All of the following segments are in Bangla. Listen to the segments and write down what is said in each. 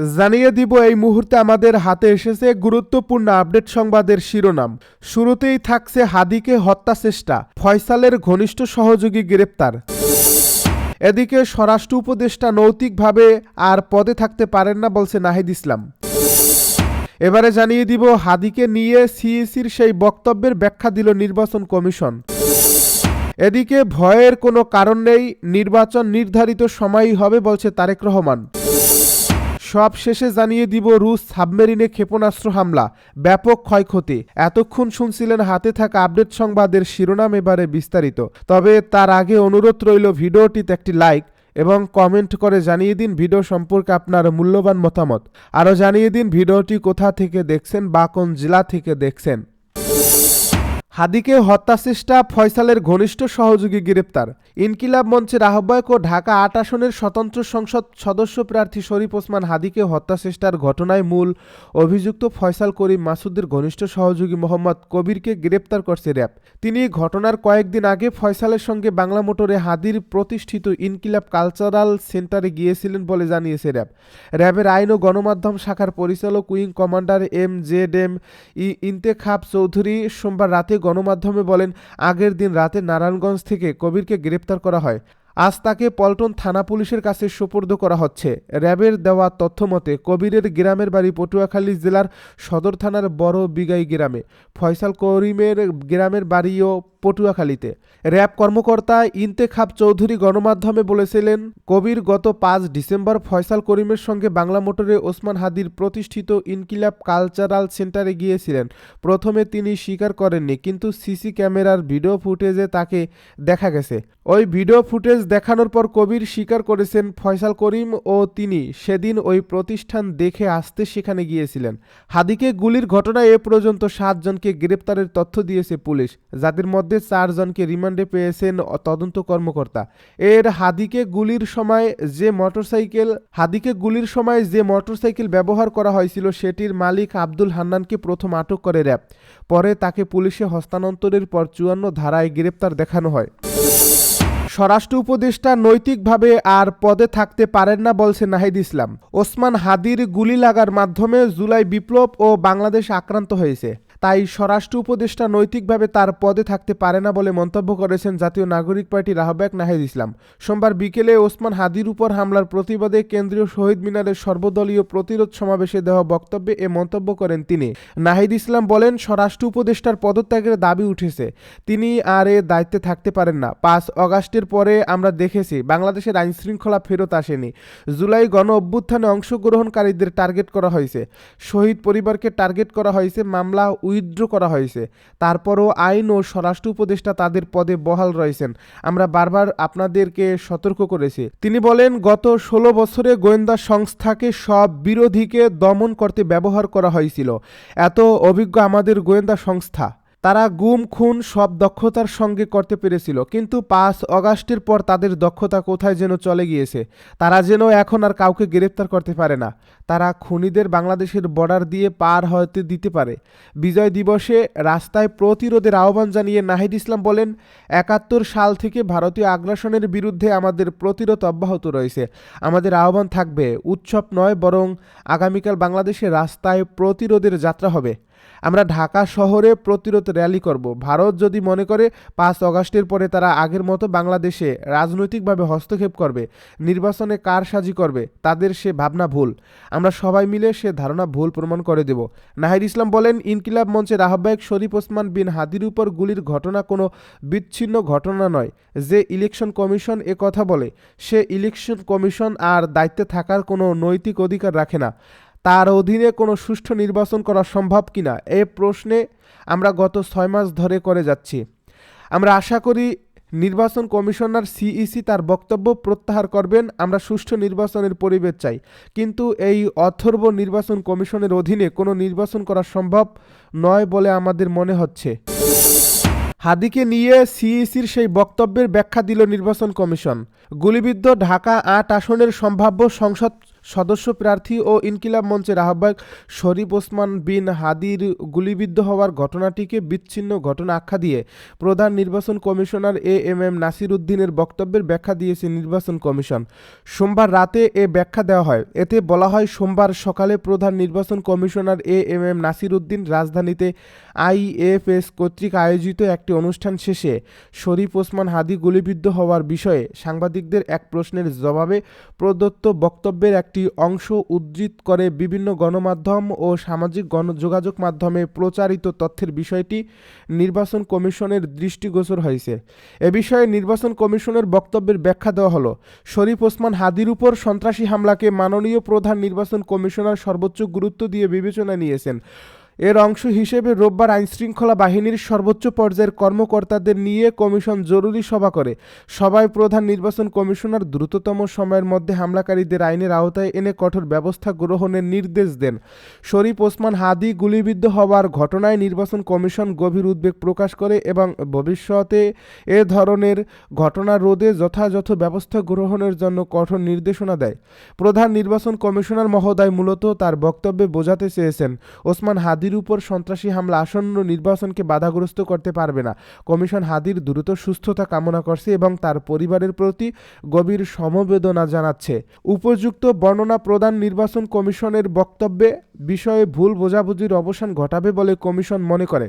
জানিয়ে দিব এই মুহূর্তে আমাদের হাতে এসেছে গুরুত্বপূর্ণ আপডেট সংবাদের শিরোনাম। শুরুতেই থাকছে হাদিকে হত্যা চেষ্টা, ফয়সালের ঘনিষ্ঠ সহযোগী গ্রেপ্তার। এদিকে স্বরাষ্ট্র উপদেষ্টা নৈতিকভাবে আর পদে থাকতে পারেন না বলছে নাহিদ ইসলাম। এবারে জানিয়ে দিব হাদিকে নিয়ে সিইসির সেই বক্তব্যের ব্যাখ্যা দিল নির্বাচন কমিশন। এদিকে ভয়ের কোনো কারণ নেই, নির্বাচন নির্ধারিত সময়ই হবে বলছে তারেক রহমান। সব শেষে জানিয়ে দিব রুশ সাবমেরিনে ক্ষেপণাস্ত্র হামলা, ব্যাপক ক্ষয়ক্ষতি। এতক্ষণ শুনছিলেন হাতে থাকা আপডেট সংবাদের শিরোনাম এবারে বিস্তারিত। তবে তার আগে অনুরোধ রইল ভিডিওটিতে একটি লাইক এবং কমেন্ট করে জানিয়ে দিন ভিডিও সম্পর্কে আপনার মূল্যবান মতামত। আরও জানিয়ে দিন ভিডিওটি কোথা থেকে দেখছেন বা কোন জেলা থেকে দেখছেন। হাদিকে হত্যাচেষ্টা ফয়সালের ঘনিষ্ঠ সহযোগী গ্রেপ্তার। ইনকিলাব মঞ্চের আহ্বায়ক ও ঢাকা আট আসনের স্বতন্ত্র সংসদ সদস্য প্রার্থী শরীফ ওসমান হাদিকে হত্যাচেষ্টার ঘটনায় মূল অভিযুক্ত ফয়সাল করিম মাসুদের ঘনিষ্ঠ সহযোগী মোহাম্মদ কবিরকে গ্রেপ্তার করছে র্যাব। তিনি ঘটনার কয়েকদিন আগে ফয়সালের সঙ্গে বাংলা মোটরে হাদির প্রতিষ্ঠিত ইনকিলাব কালচারাল সেন্টারে গিয়েছিলেন বলে জানিয়েছে র্যাব। র্যাবের আইন ও গণমাধ্যম শাখার পরিচালক wing commander M Z M E Intekhab Chowdhury সোমবার রাতে গণমাধ্যমে বলেন, আগের দিন রাতে নারায়ণগঞ্জ থেকে কবিরকে গ্রেপ্তার করা হয়। আজ তাকে পল্টন থানা পুলিশের কাছে সোপর্দ করা হচ্ছে। র্যাবের দেওয়া তথ্য মতে, কবিরের গ্রামের বাড়ি পটুয়াখালী জেলার সদর থানার বড় বিগাই গ্রামে। ফয়সাল করিমের গ্রামের বাড়িও পটুয়াখালীতে। র্যাব কর্মকর্তা ইন্তেখাব চৌধুরী গণমাধ্যমে বলেছিলেন, কবির গত পাঁচ ডিসেম্বর ফয়সাল করিমের সঙ্গে বাংলা মোটরে ওসমান হাদির প্রতিষ্ঠিত ইনকিলাব কালচারাল সেন্টারে গিয়েছিলেন। প্রথমে তিনি স্বীকার করেননি, কিন্তু সিসি ক্যামেরার ভিডিও ফুটেজে তাকে দেখা গেছে। ওই ভিডিও ফুটেজ দেখানোর পর কবির স্বীকার করেছেন ফয়সাল করিম ও তিনি সেদিন ওই প্রতিষ্ঠান দেখে আসতে সেখানে গিয়েছিলেন। হাদিকে গুলির ঘটনায় এ পর্যন্ত সাতজনকে গ্রেপ্তারের তথ্য দিয়েছে পুলিশ। যাদের মধ্যে চারজনকে রিমান্ডে পেয়েছেন তদন্ত কর্মকর্তা। এর হাদিকে গুলির সময় যে মোটরসাইকেল, হাদিকে গুলির সময় যে মোটরসাইকেল ব্যবহার করা হয়েছিল, সেটির মালিক আব্দুল হান্নানকে প্রথম আটক করে র্যাব। পরে তাকে পুলিশে হস্তান্তরের পর চুয়ান্ন ধারায় গ্রেপ্তার দেখানো হয়। স্বরাষ্ট্র উপদেষ্টা নৈতিকভাবে আর পদে থাকতে পারেন না বলছে নাহিদ ইসলাম। ওসমান হাদির গুলি লাগার মাধ্যমে জুলাই বিপ্লব ও বাংলাদেশ আক্রান্ত হয়েছে। তাই স্বরাষ্ট্র উপদেষ্টা নৈতিকভাবে তার পদে থাকতে পারে না বলে মন্তব্য করেছেন জাতীয় নাগরিক পার্টির আহ্বায়ক নাহিদ ইসলাম। সোমবার বিকেলে ওসমান হাদির উপর হামলার প্রতিবাদে কেন্দ্রীয় শহীদ মিনারের সর্বদলীয় প্রতিরোধ সমাবেশে দেওয়া বক্তব্যে এ মন্তব্য করেন তিনি। নাহিদ ইসলাম বলেন, স্বরাষ্ট্র উপদেষ্টার পদত্যাগের দাবি উঠেছে। তিনি আর এ দায়িত্বে থাকতে পারেন না। পাঁচ অগাস্টের পরে আমরা দেখেছি বাংলাদেশের আইন শৃঙ্খলা ফেরত আসেনি। জুলাই গণ অভ্যুত্থানে অংশগ্রহণকারীদের টার্গেট করা হয়েছে। শহীদ পরিবারকে টার্গেট করা হয়েছে, মামলা উইথড্র করা হয়েছে। তারপরও আইন ও স্বরাষ্ট্র উপদেষ্টা তাদের পদে বহাল রয়েছেন। আমরা বারবার আপনাদেরকে সতর্ক করেছি। তিনি বলেন, গত ষোলো বছরে গোয়েন্দা সংস্থাকে সব বিরোধীকে দমন করতে ব্যবহার করা হয়েছিল। এত অভিজ্ঞ আমাদের গোয়েন্দা সংস্থা। তারা গুম, খুন সব দক্ষতার সঙ্গে করতে পেরেছিল। কিন্তু পাঁচ অগাস্টের পর তাদের দক্ষতা কোথায় যেন চলে গিয়েছে? তারা যেন এখন আর কাউকে গ্রেপ্তার করতে পারে না। তারা খুনিদের বাংলাদেশের বর্ডার দিয়ে পার হতে দিতে পারে। বিজয় দিবসে রাস্তায় প্রতিরোধের আহ্বান জানিয়ে নাহিদ ইসলাম বলেন, একাত্তর সাল থেকে ভারতীয় আগ্রাসনের বিরুদ্ধে আমাদের প্রতিরোধ অব্যাহত রয়েছে। আমাদের আহ্বান থাকবে, উৎসব নয় বরং আগামীকাল বাংলাদেশে রাস্তায় প্রতিরোধের যাত্রা হবে। আমরা ঢাকা শহরে প্রতিরোধ র্যালি করব। ভারত যদি মনে করে, পাঁচ অগাস্টের পরে তারা আগের মতো বাংলাদেশে রাজনৈতিকভাবে হস্তক্ষেপ করবে, নির্বাচনে কারসাজি করবে, তাদের সে ভাবনা ভুল। আমরা সবাই মিলে সে ধারণা ভুল প্রমাণ করে দেব। নাহিদ ইসলাম বলেন, ইনকিলাব মঞ্চের আহ্বায়ক শরীফ ওসমান বিন হাদির উপর গুলির ঘটনা কোনো বিচ্ছিন্ন ঘটনা নয়। যে ইলেকশন কমিশন এ কথা বলে, সে ইলেকশন কমিশন আর দায়িত্বে থাকার কোনো নৈতিক অধিকার রাখে না। তার অধীনে কোনো সুষ্ঠু নির্বাচন করা সম্ভব কিনা এ প্রশ্নে আমরা গত ছয় মাস ধরে করে যাচ্ছি। আমরা আশা করি নির্বাচন কমিশনার সিইসি তার বক্তব্য প্রত্যাহার করবেন, আমরা সুষ্ঠু নির্বাচনের পরিবেশ চাই। কিন্তু এই অথর্ব নির্বাচন কমিশনের অধীনে কোনো নির্বাচন করা সম্ভব নয় বলে আমাদের মনে হচ্ছে। হাদিকে নিয়ে সিইসির সেই বক্তব্যের ব্যাখ্যা দিল নির্বাচন কমিশন। গুলিবিদ্ধ ঢাকা আট আসনের সম্ভাব্য সংসদ সদস্য প্রার্থী ও ইনকিলাব মঞ্চের আহ্বায়ক শরীফ ওসমান বিন হাদির গুলিবিদ্ধ হওয়ার ঘটনাটিকে বিচ্ছিন্ন ঘটনা আখ্যা দিয়ে প্রধান নির্বাচন commissioner A M M Nasir উদ্দিনের বক্তব্যের ব্যাখ্যা দিয়েছে নির্বাচন কমিশন। সোমবার রাতে এ ব্যাখ্যা দেওয়া হয়। এতে বলা হয়, সোমবার সকালে প্রধান নির্বাচন commissioner A M M Nasir Uddin রাজধানীতে আইএফএস কর্তৃক আয়োজিত একটি অনুষ্ঠান শেষে শরীফ ওসমান হাদি গুলিবিদ্ধ হওয়ার বিষয়ে সাংবাদিকদের এক প্রশ্নের জবাবে প্রদত্ত বক্তব্যের একটি অংশ উদ্ধৃত করে বিভিন্ন গণমাধ্যম ও সামাজিক গণযোগাযোগ মাধ্যমে প্রচারিত তথ্যের বিষয়টি নির্বাচন কমিশনের দৃষ্টিগোচর হয়েছে। এ বিষয়ে নির্বাচন কমিশনের বক্তব্যের ব্যাখ্যা দেওয়া হলো, শরীফ ওসমান হাদির উপর সন্ত্রাসী হামলাকে মাননীয় প্রধান নির্বাচন কমিশনার সর্বোচ্চ গুরুত্ব দিয়ে বিবেচনা নিয়েছেন। এর অংশ হিসেবে রোববার আইনশৃঙ্খলা বাহিনীর সর্বোচ্চ পর্যায়ের কর্মকর্তাদের নিয়ে কমিশন জরুরি সভা করে। সভায় প্রধান নির্বাচন কমিশনার দ্রুততম সময়ের মধ্যে হামলাকারীদের আইনের আওতায় এনে কঠোর ব্যবস্থা গ্রহণের নির্দেশ দেন। শরীফ ওসমান হাদি গুলিবিদ্ধ হওয়ার ঘটনায় নির্বাচন কমিশন গভীর উদ্বেগ প্রকাশ করে এবং ভবিষ্যতে এ ধরনের ঘটনা রোধে যথাযথ ব্যবস্থা গ্রহণের জন্য কঠোর নির্দেশনা দেয়। প্রধান নির্বাচন কমিশনার মহোদয় মূলত তার বক্তব্যে বোঝাতে চেয়েছেন, ওসমান হাদির উপর সন্ত্রাসী হামলা আসন্ন নির্বাচনকে বাধাগ্রস্ত করতে পারবে না। কমিশন হাদির দ্রুত সুস্থতা কামনা করছে এবং তার পরিবারের প্রতি গভীর সমবেদনা জানাচ্ছে। উপযুক্ত বর্ণনা প্রদান নির্বাচন কমিশনের বক্তব্যে বিষয়ে ভুল বোঝাবুঝির অবসান ঘটাবে বলে কমিশন মনে করে।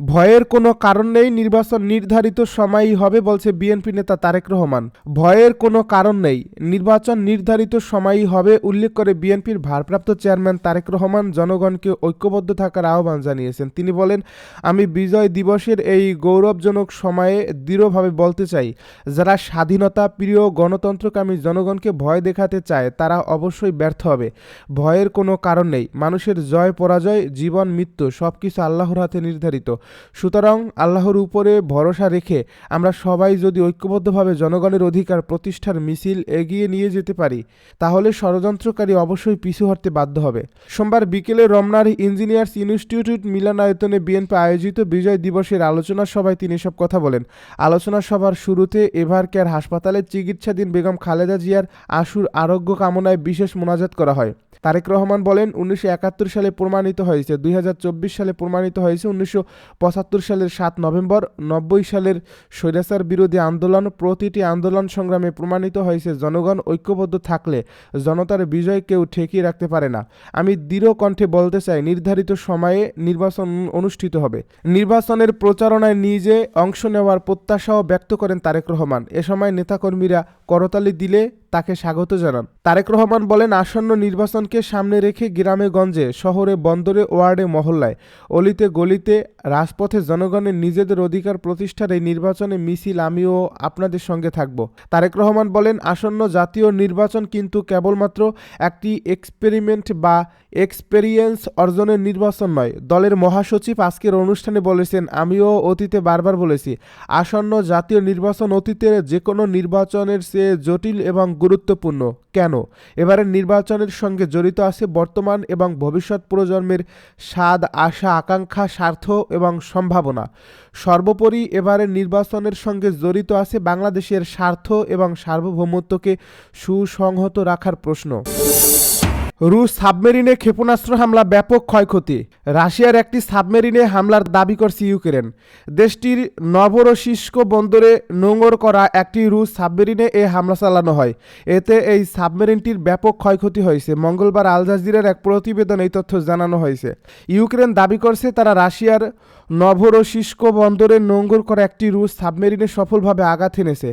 ভয়ের কোনো কারণ নেই, নির্বাচন নির্ধারিত সময়ই হবে বলছে বিএনপি নেতা তারেক রহমান। ভয়ের কোনো কারণ নেই, নির্বাচন নির্ধারিত সময়ই হবে উল্লেখ করে বিএনপির ভারপ্রাপ্ত চেয়ারম্যান তারেক রহমান জনগণকে ঐক্যবদ্ধ থাকার আহ্বান জানিয়েছেন। তিনি বলেন, আমি বিজয় দিবসের এই গৌরবজনক সময়ে দৃঢ়ভাবে বলতে চাই, যারা স্বাধীনতা প্রিয় গণতন্ত্রকামী জনগণকে ভয় দেখাতে চায়, তারা অবশ্যই ব্যর্থ হবে। ভয়ের কোনো কারণ নেই, মানুষের জয় পরাজয় জীবন মৃত্যু সব কিছু আল্লাহর হাতে নির্ধারিত। সুতরাং আল্লাহর উপরে ভরসা রেখে আমরা সবাই যদি ঐক্যবদ্ধভাবে জনগণের অধিকার প্রতিষ্ঠার মিছিল এগিয়ে নিয়ে যেতে পারি, তাহলে ষড়যন্ত্রকারী অবশ্যই পিছু হটতে বাধ্য হবে। সোমবার বিকেলে রমনার ইঞ্জিনিয়ার্স ইনস্টিটিউট মিলনায়তনে বিএনপি আয়োজিত বিজয় দিবসের আলোচনা সভায় তিনি সব কথা বলেন। আলোচনা সভার শুরুতে এভার কেয়ার হাসপাতালে চিকিৎসাধীন বেগম খালেদা জিয়ার আশুর আরোগ্য কামনায় বিশেষ মোনাজাত করা হয়। তারেক রহমান বলেন, উনিশশো একাত্তর সালে প্রমাণিত হয়েছে, দুই হাজার চব্বিশ সালে প্রমাণিত হয়েছে, উনিশশো পঁচাত্তর সালের সাত নভেম্বর, নব্বই সালের স্বৈরাচার বিরোধী আন্দোলন, প্রতিটি আন্দোলন সংগ্রামে প্রমাণিত হয়েছে জনগণ ঐক্যবদ্ধ থাকলে জনতার বিজয় কেউ ঠেকিয়ে রাখতে পারে না। আমি দৃঢ় কণ্ঠে বলতে চাই, নির্ধারিত সময়ে নির্বাচন অনুষ্ঠিত হবে। নির্বাচনের প্রচারণায় নিজে অংশ নেওয়ার প্রত্যাশাও ব্যক্ত করেন তারেক রহমান। এ সময় নেতাকর্মীরা করতালি দিলে তাকে স্বাগত জানান। তারেক রহমান বলেন, আসন্ন নির্বাচনকে সামনে রেখে গ্রামে গঞ্জে শহরে, বন্দরে, ওয়ার্ডে, মহল্লায়, অলিতে, গলিতে, রাজপথে জনগণের নিজেদের অধিকার প্রতিষ্ঠার এই নির্বাচনে মিছিল আমিও আপনাদের সঙ্গে থাকব। তারেক রহমান বলেন, আসন্ন জাতীয় নির্বাচন কিন্তু কেবলমাত্র একটি এক্সপেরিমেন্ট বা এক্সপেরিয়েন্স অর্জনের নির্বাচন নয়। দলের মহাসচিব আজকের অনুষ্ঠানে বলেছেন, আমিও অতীতে বারবার বলেছি, আসন্ন জাতীয় নির্বাচন অতীতের যে কোনো নির্বাচনের চেয়ে জটিল এবং গুরুত্বপূর্ণ। কেন? এবারের নির্বাচনের সঙ্গে জড়িত আছে বর্তমান এবং ভবিষ্যৎ প্রজন্মের স্বাদ, আশা, আকাঙ্ক্ষা, স্বার্থ এবং সম্ভাবনা। সর্বোপরি এবারের নির্বাচনের সঙ্গে জড়িত আছে বাংলাদেশের স্বার্থ এবং সার্বভৌমত্বকে সুসংহত রাখার প্রশ্ন। রুশ সাবমেরিনে ক্ষেপণাস্ত্র হামলা ব্যাপক ক্ষয়ক্ষতি। রাশিয়ার একটি সাবমেরিনে হামলার দাবি করছে ইউক্রেন। দেশটির নভরোসিস্ক বন্দরে নোঙর করা একটি রুশ সাবমেরিনে এ হামলা চালানো হয়। এতে এই সাবমেরিনটির ব্যাপক ক্ষয়ক্ষতি হয়েছে। মঙ্গলবার আল জাজিরার এক প্রতিবেদন এই তথ্য জানানো হয়েছে। ইউক্রেন দাবি করছে, তারা রাশিয়ার নভরোসিস্ক বন্দরে নোঙ্গর করা একটি রুশ সাবমেরিনে সফলভাবে আঘাত এনেছে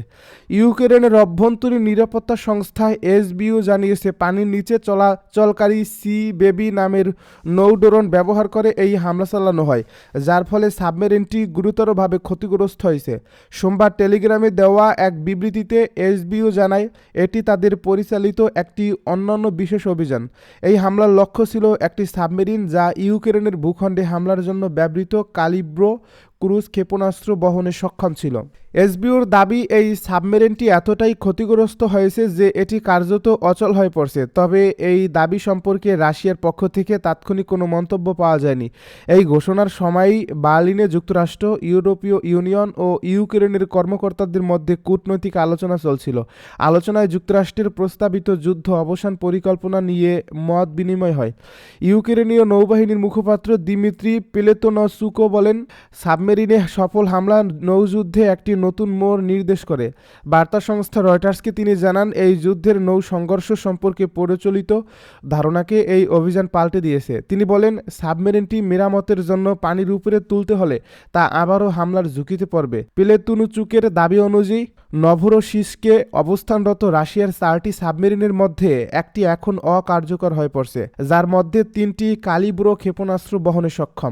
ইউক্রেনের অভ্যন্তরীণ নিরাপত্তা সংস্থা এসবিও জানিয়েছে, পানির নিচে চলাচলকারী সি বেবি নামের নৌডোরন ব্যবহার করে এই হামলা চালানো হয়, যার ফলে সাবমেরিনটি গুরুতরভাবে ক্ষতিগ্রস্ত হয়েছে। সোমবার টেলিগ্রামে দেওয়া এক বিবৃতিতে এসবিও জানায়, এটি তাদের পরিচালিত একটি অন্যান্য বিশেষ অভিযান। এই হামলার লক্ষ্য ছিল একটি সাবমেরিন যা ইউক্রেনের ভূখণ্ডে হামলার জন্য ব্যবহৃত কালিব্রো ক্রুজ ক্ষেপণাস্ত্র বহনে সক্ষম ছিল। এসবিওর দাবি, এই সাবমেরিনটি এতটাই ক্ষতিগ্রস্ত হয়েছে যে এটি কার্যত অচল হয়ে পড়ছে। তবে এই দাবি সম্পর্কে রাশিয়ার পক্ষ থেকে তাৎক্ষণিক কোনো মন্তব্য পাওয়া যায়নি। এই ঘোষণার সময়ই বার্লিনে যুক্তরাষ্ট্র, ইউরোপীয় ইউনিয়ন ও ইউক্রেনের কর্মকর্তাদের মধ্যে কূটনৈতিক আলোচনা চলছিল। আলোচনায় যুক্তরাষ্ট্রের প্রস্তাবিত যুদ্ধ অবসান পরিকল্পনা নিয়ে মত বিনিময় হয়। ইউক্রেনীয় নৌবাহিনীর মুখপাত্র দিমিত্রি পেলেতনসুকো বলেন, সাবমেরিনে সফল হামলা নৌযুদ্ধে একটি নতুন মোড় নির্দেশ করে। বার্তা সংস্থা রয়টার্সকে তিনি জানান, এই যুদ্ধের নৌ সংঘর্ষ সম্পর্কে প্রচলিত ধারণাকে এই অভিযান পাল্টে দিয়েছে। তিনি বলেন সাবমেরিনটি মেরামতের জন্য পানির উপরে তুলতে হলে তা আবারও হামলার ঝুঁকিতে পড়বে। পেলেতুনুচুকের দাবি অনুযায়ী, নভরোসিসকে অবস্থানরত রাশিয়ার চারটি সাবমেরিনের মধ্যে একটি এখন অকার্যকর হয়ে পড়ছে, যার মধ্যে তিনটি কালিব্রো ক্ষেপণাস্ত্র বহনে সক্ষম।